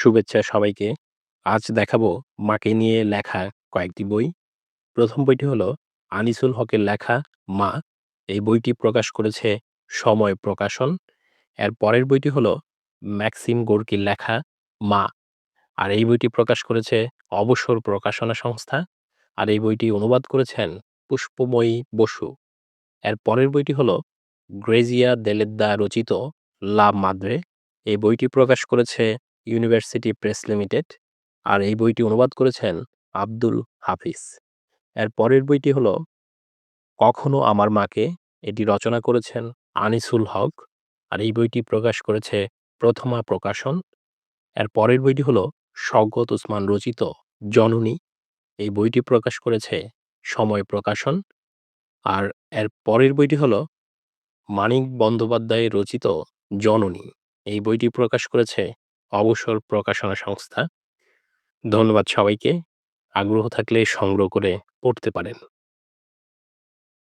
শুভেচ্ছা সবাইকে। আজ দেখাবো মাকে নিয়ে লেখা কয়েকটি বই। প্রথম বইটি হলো আনিসুল হকের লেখা 'মা'। এই বইটি প্রকাশ করেছে সময় প্রকাশন। এর পরের বইটি হলো ম্যাক্সিম গোর্কির লেখা 'মা'। আর এই বইটি প্রকাশ করেছে অবসর প্রকাশনা সংস্থা। আর এই বইটি অনুবাদ করেছেন পুষ্পময়ী বসু। এর পরের বইটি হলো গ্রেজিয়া দেলেদ্দা রচিত 'লা মাদ্রে'। এই বইটি প্রকাশ করেছে ইউনিভার্সিটি প্রেস লিমিটেড। আর এই বইটি অনুবাদ করেছেন আব্দুল হাফিজ। এর পরের বইটি হলো, 'কখনো আমার মাকে'। এটি রচনা করেছেন আনিসুল হক। আর এই বইটি প্রকাশ করেছে প্রথমা প্রকাশন। এর পরের বইটি হলো, শওকত উসমান রচিত 'জননী'। এই বইটি প্রকাশ করেছে সময় প্রকাশন। আর এর পরের বইটি হলো, মানিক বন্দ্যোপাধ্যায় রচিত 'জননী'। এই বইটি প্রকাশ করেছে অবসর প্রকাশনা সংস্থা। ধন্যবাদ সবাইকে। আগ্রহ থাকলে সংগ্রহ করে পড়তে পারেন।